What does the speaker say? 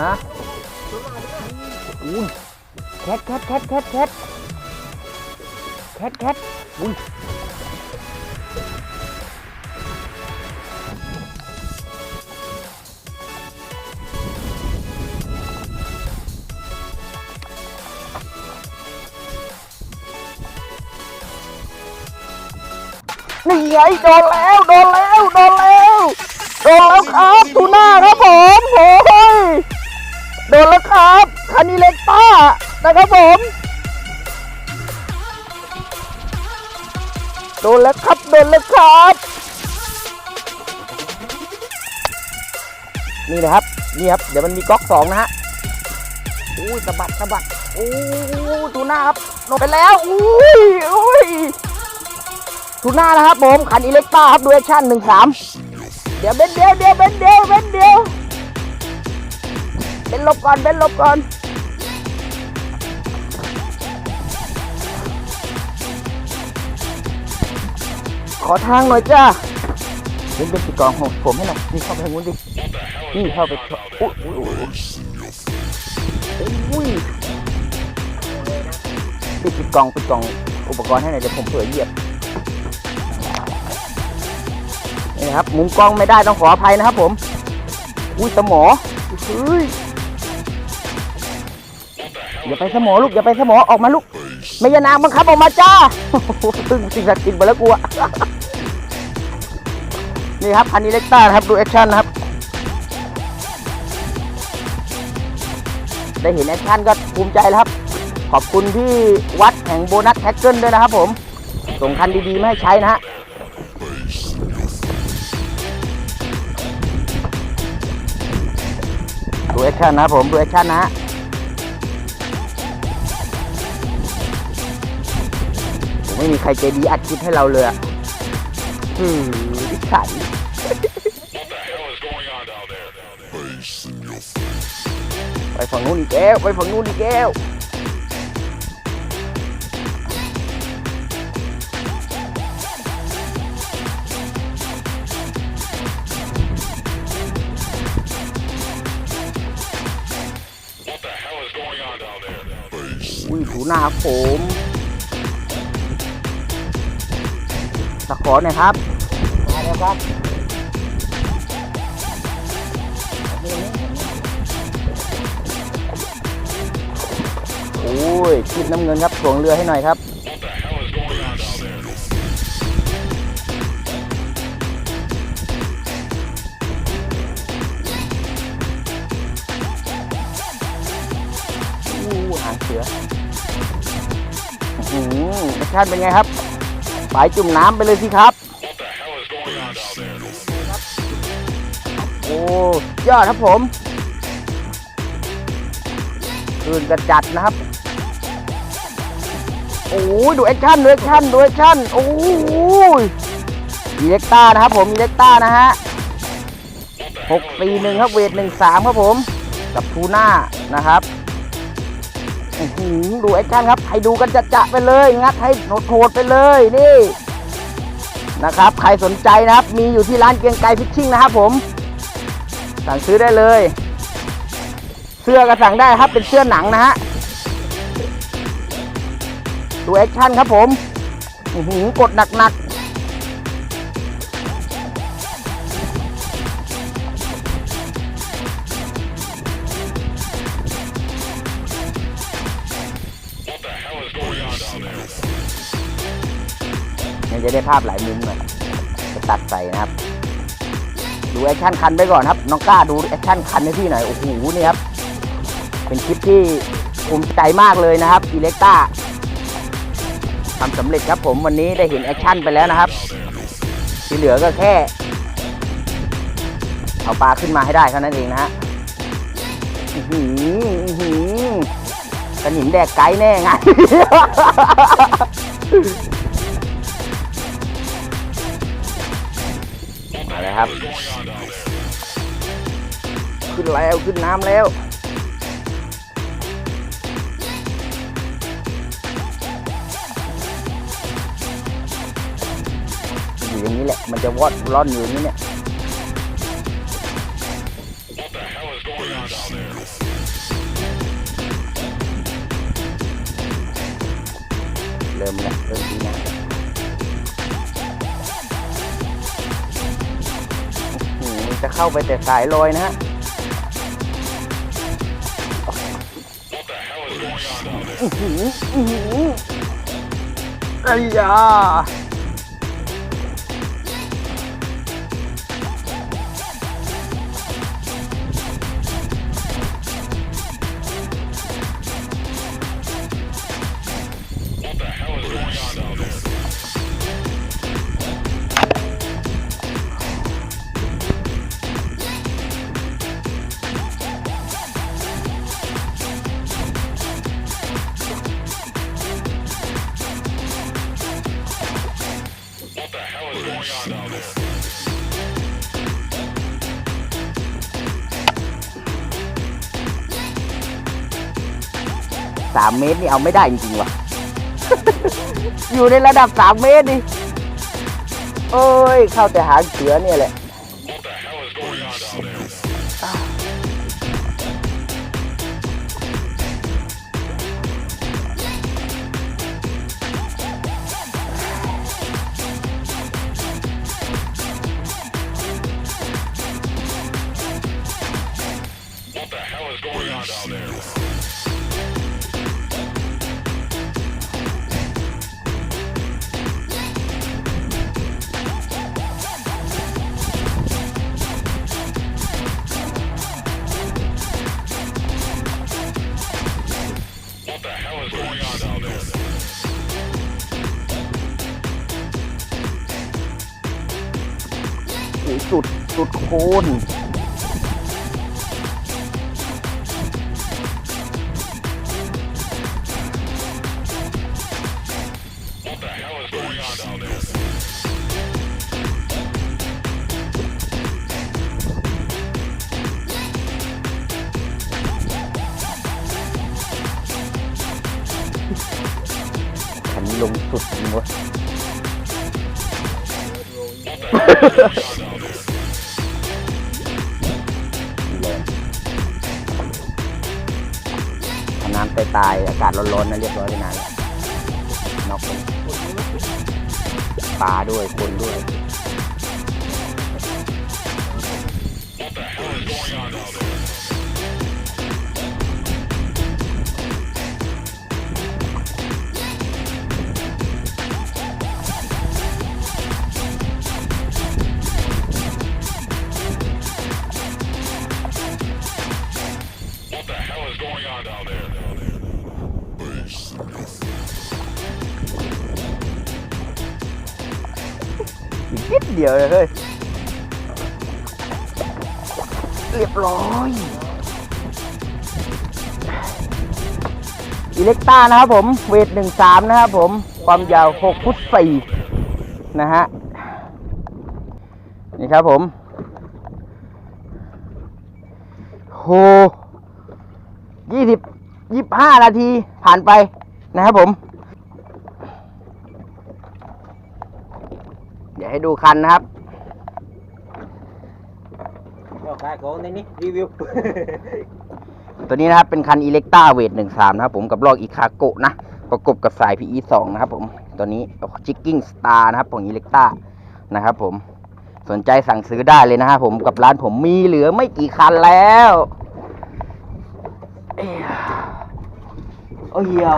ฮะอุ้ยแคทแคทแคทแคทแคทแคทแคทอุ้ยนี่ไงโดนแล้ว โดนแล้ว โดนแล้ว โดนแล้วครับทูน่าครับผมโอ้ย โดนแล้วครับคานิเล็กต้านะครับผมโดนแล้วครับโดนแล้วครับ นี่นะครับนี่ครับเดี๋ยวมันมีก๊อกสองนะฮะอุ้ยสะบัดสะบัดโอ้ทูน่าครับโดนไปแล้วอุ้ยอุ้ยทูน่านะครับผมคันอิเล็กต้าครับดูแอคชั่นหนึ่งสามเดี๋ยวเบนเดียวเดี๋ยวเบนเดียวเบนเดียว เบนลบก่อนเบนลบก่อน ขอทางหน่อยจ้าเบนเป็นปิดกล่องของผมให้หน่อยนี่เข้าไปทางนู้นดิ นี่เข้าไปอุ้ยอุ้ยอุ้ยปิดปิดกล่องปิดกล่องอุปกรณ์ให้หน่อยเดี๋ยวผมเผื่อเหยียบนี่ครับมุมกล้องไม่ได้ต้องขออภัยนะครับผม อุ้ยสมอเฮ้ย อย่าไปสมอลูกอย่าไปสมอออกมาลูกไม่ยานางบังคับออกมาจ้าตึงสิ่งศักดิ์สิทธิ์ไปแล้วกูอะนี่ครับอันนี้เล็กต้าครับดูแอคชั่นนะครับได้เห็นแอคชั่นก็ภูมิใจแล้วครับ ขอบคุณที่วัดแห่งโบนัสแท็กเกิลด้วยนะครับผม ส่งคันดีๆมาให้ใช้นะฮะดูแอคชั่นนะครับผมดูแอคชั่นนะฮะ ไม่มีใครใจดีอัดคลิปให้เราเลยอะอืมนิสัยไปฝั่งนู้นอีกแก้ว ไปฝั่งนู้นอีกแก้วอุ้ยถูหน้าผม ตะขอหน่อยครับมาแล้วครับโอ้ยคิดน้ำเงินครับถ่วงเรือให้หน่อยครับอู้หางเสืออื้อหือรสชาติเป็นไงครับ ไปจุ่มน้ำไปเลยสิครับ โอ้ยอดครับผมคืนกระจัดนะครับ โอ้ยดูแอคชั่นดูแอคชั่นดูแอคชั่น โอ้ยมีเล็กต้านะครับผมมีเล็กต้านะฮะหกสี่หนึ่งครับเวทหนึ่งสามครับผม กับทูน่านะครับ ดูแอคชั่นครับ ให้ดูกันจะจะไปเลย งัดให้โหดไปเลยนี่นะครับ ใครสนใจนะครับ มีอยู่ที่ร้านเกียงไกรฟิชชิ่งนะครับ ผม สั่งซื้อได้เลย เสื้อก็สั่งได้ครับเป็นเสื้อหนังนะฮะดูแอคชั่นครับผมอื้อหือกดหนักๆ จะได้ภาพหลายมุมหน่อยจะตัดใส่นะครับ ดูแอคชั่นคันไปก่อนครับ น้องกล้าดูแอคชั่นคันให้พี่หน่อย โอ้โห นี่ครับ เป็นคลิปที่ภูมิใจมากเลยนะครับอีเล็กต้าทำสำเร็จครับผมวันนี้ได้เห็นแอคชั่นไปแล้วนะครับ ที่เหลือก็แค่ เอาปลาขึ้นมาให้ได้เท่านั้นเองนะฮะอือหืหือกระหนิมแดกไกด์แน่ไงาเครับ ขึ้นแล้วขึ้นน้ำแล้วอยู่อย่างนี้แหละ มันจะวอดร่อนอยู่นี่เนี่ยเริ่มแล้วเริ่มที่น้ำ จะเข้าไปแต่สายลอยนะฮะอื้อหืออื้อหือไอ้ยา สามเมตรนี่เอาไม่ได้จริงๆว่ะ อยู่ในระดับสามเมตรดิเอ้ย เข้าแต่หางเสือเนี่ยแหละ สุดสุดโคนขันลงสุดจริงวะ ตายอากาศร้อนๆนะเรียบร้อยไปนานแล้วน็อกปลาด้วยคนด้วย ดเดียวเลยเฮ้ย เรียบร้อยอิเล็กต้านะครับผม เวทหนึ่งสามนะครับผม ความยาวหกฟุตสี่นะฮะ นี่ครับผม โหยี่สิบยี่ห้านาทีผ่านไปนะครับผม เดี๋ยวให้ดูคันนะครับก็ขายของในนี้รีวิว ตัวนี้นะครับเป็นคันอิเล็กต้าเวทหนึ่งสามนะครับผมกับลอกอีคาโกะนะ ประกบกับสาย PE สองนะครับผมตัวนี้จิกกิ้งสตาร์นะครับของอิเล็กต้านะครับผมสนใจสั่งซื้อได้เลยนะครับผมกับร้านผมมีเหลือไม่กี่คันแล้วเอ้ยโอ้ยอะ